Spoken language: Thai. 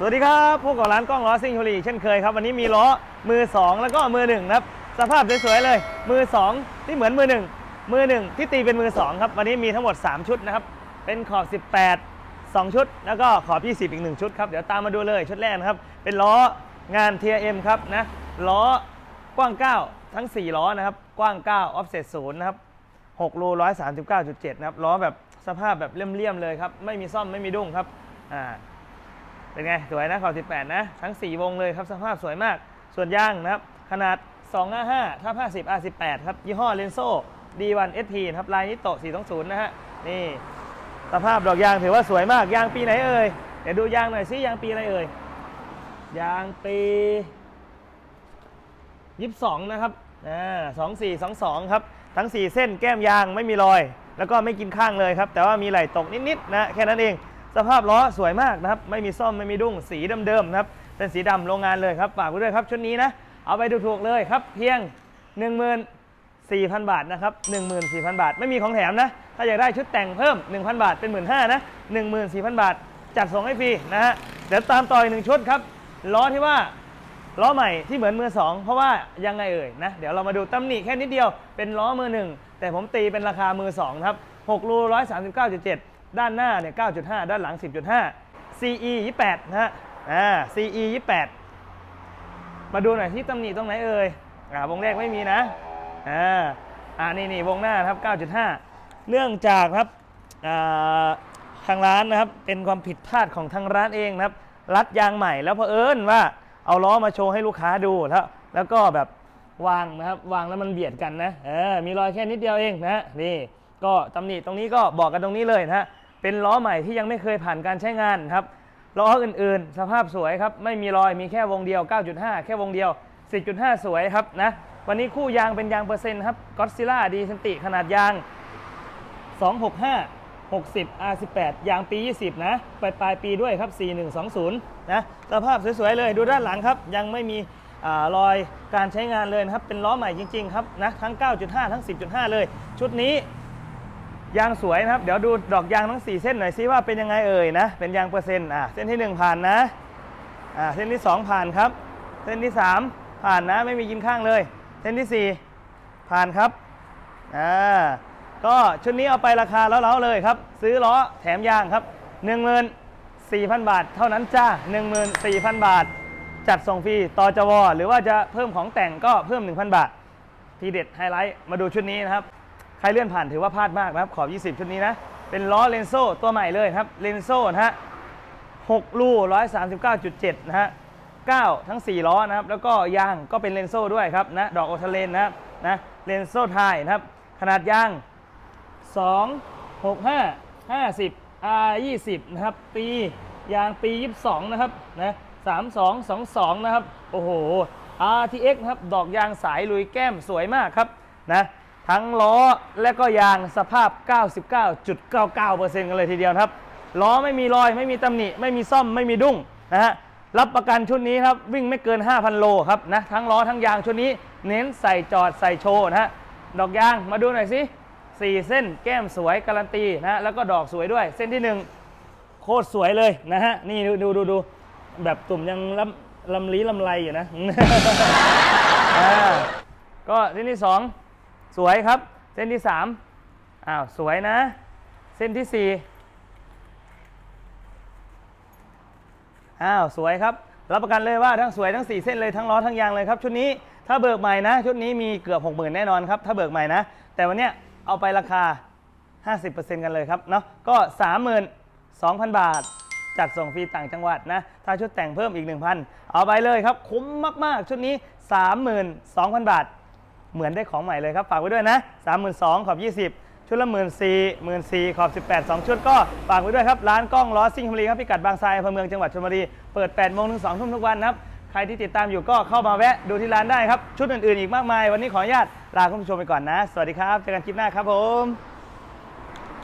สวัสดีครับพวกของร้านกล้องล้อซิ่งโชลีเช่นเคยครับ วันนี้มีล้อมือ 2 แล้วก็มือ1นะครับสภาพสวยๆเลย มือ 2 ที่เหมือนมือ 1 มือ 1 ที่ตีเป็นมือ 2 ครับ วันนี้มีทั้งหมด 3 ชุดนะครับ เป็นขอบ 18 2 ชุด แล้วก็ขอบ 20 อีก 1 ชุดครับ เดี๋ยวตามมาดูเลยชุดแรกนะครับ เป็นล้องาน TRM ครับนะล้อกว้าง 9 ทั้ง 4 ล้อนะครับกว้าง 9 offset 0นะครับ6รู139.7นะครับล้อแบบสภาพแบบเลี่ยมๆเลยครับไม่มีซ่อมไม่มีดุ้งครับอ่า เป็นไง สวยนะขอบ18 นะ ทั้ง 4 วงเลยครับ สภาพสวยมาก ส่วนยางนะครับ ขนาด 255ทับ50 R18 ครับ ยี่ห้อเลนโซ่ D1 SP นะครับ ลายนิโตะ420 นะฮะ นี่ สภาพดอกยางถือว่าสวยมาก ยางปีไหนเอ่ย เดี๋ยวดูยางหน่อยซิ ยางปีอะไรเอ่ย ยางปี22 นะครับ อ่า 2422 ครับ ทั้ง 4 เส้นแก้มยางไม่มีรอย แล้วก็ไม่กินข้างเลยครับ แต่ว่ามีไหลตกนิดๆนะ แค่นั้นเอง สภาพล้อสวยมากนะครับ ไม่มีซ่อมไม่มีดุ้งสีเดิมๆนะครับ เป็นสีดำโรงงานเลยครับฝากไว้ด้วยครับชุดนี้นะ เอาไปถูกๆเลยครับ เพียง 14,000 บาทนะครับ14,000 บาท ไม่มีของแถมนะ ถ้าอยากได้ชุดแต่งเพิ่ม 1,000 บาท เป็น15,000นะ14,000 บาท จัดส่งให้ฟรีนะฮะเดี๋ยวตามต่ออีกหนึ่งชุดครับล้อที่ว่าล้อใหม่ที่เหมือนมือ2เพราะว่ายังไงเอ่ยนะเดี๋ยวเรามาดูตำหนิแค่นิดเดียวเป็นล้อมือ1แต่ผมตีเป็นราคามือ2ครับ6รู139.7 ด้านหน้าเนี่ย 9.5 ด้านหลัง 10.5 CE 28 นะฮะ อ่า CE 28 มาดูหน่อยที่ตำหนิตรงไหนเอ่ย อ่า วงแรกไม่มีนะ อ่า อ่า นี่นี่วงหน้าครับ 9.5 เนื่องจากครับ อ่า ทางร้านนะครับ เป็นความผิดพลาดของทางร้านเองนะครับ รัดยางใหม่แล้วเผอิญว่า เอาล้อมาโชว์ให้ลูกค้าดูแล้ว แล้วก็แบบวางนะครับ วางแล้วมันเบียดกันนะ เออ มีรอยแค่นิดเดียวเองนะ นี่ ก็ตำหนิตรงนี้ก็บอกกันตรงนี้เลยนะฮะเป็นล้อใหม่ที่ยังไม่เคยผ่านการใช้งานครับล้ออื่นๆ สภาพสวยครับไม่มีรอยมีแค่วงเดียว 9.5 แค่วงเดียว 10.5 สวยครับนะวันนี้คู่ยางเป็นยางเปอร์เซ็นต์ครับก็ซิล่าดีเซนติขนาดยาง 265 60 R18 ยางปี 20 นะปลายปลายปีด้วยครับ 4120 นะสภาพสวยๆเลยดูด้านหลังครับ ยังไม่มีอรอยการใช้งานเลยนะครับ เป็นล้อใหม่จริง ๆ ครับนะทั้ง 9.5 ทั้ง 10.5 เลย ชุดนี้ ยางสวยนะครับ เดี๋ยวดูดอกยางทั้ง 4 เส้นหน่อยซิว่าเป็นยังไงเอ่ยนะ เป็นยางเปอร์เซ็นต์อะเส้นที่ 1 ผ่านนะอ่าเส้นที่ 2 ผ่านครับ เส้นที่ 3 ผ่านนะไม่มีกินข้างเลย เส้นที่ 4 ผ่านครับอ่าก็ชุดนี้เอาไปราคาแล้วๆเลยครับ ซื้อล้อแถมยางครับ 14,000 บาท เท่านั้นจ้า 14,000 บาท จัดส่งฟรีต่อจวหรือว่าจะเพิ่มของแต่งก็เพิ่ม 1,000 บาททีเด็ดไฮไลท์มาดูชุดนี้นะครับ ใครเลื่อนผ่านถือว่าพลาดมากนะครับขอบ 20 ชุดนี้นะ เป็นล้อเลนโซตัวใหม่เลยครับเลนโซนะฮะ6ลู139.7 นะฮะ 9 ทั้ง 4 ล้อนะครับ แล้วก็ยางก็เป็นเลนโซด้วยครับนะ ดอกโอทาเลนนะครับนะ เลนโซไทยนะครับ ขนาดยาง 2 6 5 50 R 20นะครับ ปียางปี 22 นะครับ นะ 32 22 นะครับ โอ้โห RTX นะครับ ดอกยางสายลุยแก้มสวยมากครับนะ ทั้งล้อและก็ยางสภาพ 99.99%กันเลยทีเดียวครับ ล้อไม่มีรอยไม่มีตำหนิ ไม่มีซ่อมไม่มีดุ้งนะฮะรับประกันชุดนี้ครับ วิ่งไม่เกิน 5,000 โลครับนะทั้งล้อทั้งยางชุดนี้ เน้นใส่จอดใส่โชว์นะฮะดอกยางมาดูหน่อยสิสี่เส้นแก้มสวยการันตีนะฮะแล้วก็ดอกสวยด้วย เส้นที่หนึ่งโคตรสวยเลยนะฮะนี่ดูดูดูดูแบบตุ่มยังลำลำลีลำไรอยู่นะก็เส้นที่สอง สวยครับ เส้นที่สามอ้าวสวยนะ เส้นที่สี่อ้าวสวยครับ รับประกันเลยว่าทั้งสวยทั้ง 4 เส้นเลยทั้งล้อทั้งยางเลยครับ ชุดนี้ถ้าเบิกใหม่นะ ชุดนี้มีเกือบ 60,000 แน่นอนครับถ้าเบิกใหม่นะ แต่วันเนี้ยเอาไปราคา 50%กันเลยครับเนาะก็ 32,000 บาทจัดส่งฟรีต่างจังหวัดนะ ถ้าชุดแต่งเพิ่มอีก 1,000 เอาไปเลยครับ คุ้มมาก ๆ ชุดนี้ 32,000 บาท เหมือนได้ของใหม่เลยครับ ฝากไว้ด้วยนะ 32,000ขอบ 20 ชุดละ 1 4 0 0 0 1 4ขอบ 18 2 ชุดก็ฝากไว้ด้วยครับ ร้านกล้องล้อซิ่งชลบุรีครับพิกัดบางทรายอำเภอเมืองจังหวัดชลบุรีเปิด8โมงถึง2ทุ่มทุกวันนะครับใครที่ติดตามอยู่ก็เข้ามาแวะดูที่ร้านได้ครับ ชุดอื่นๆอีกมากมาย วันนี้ขออนุญาตลาคุณผู้ชมไปก่อนนะ สวัสดีครับเจอกันคลิปหน้าครับผม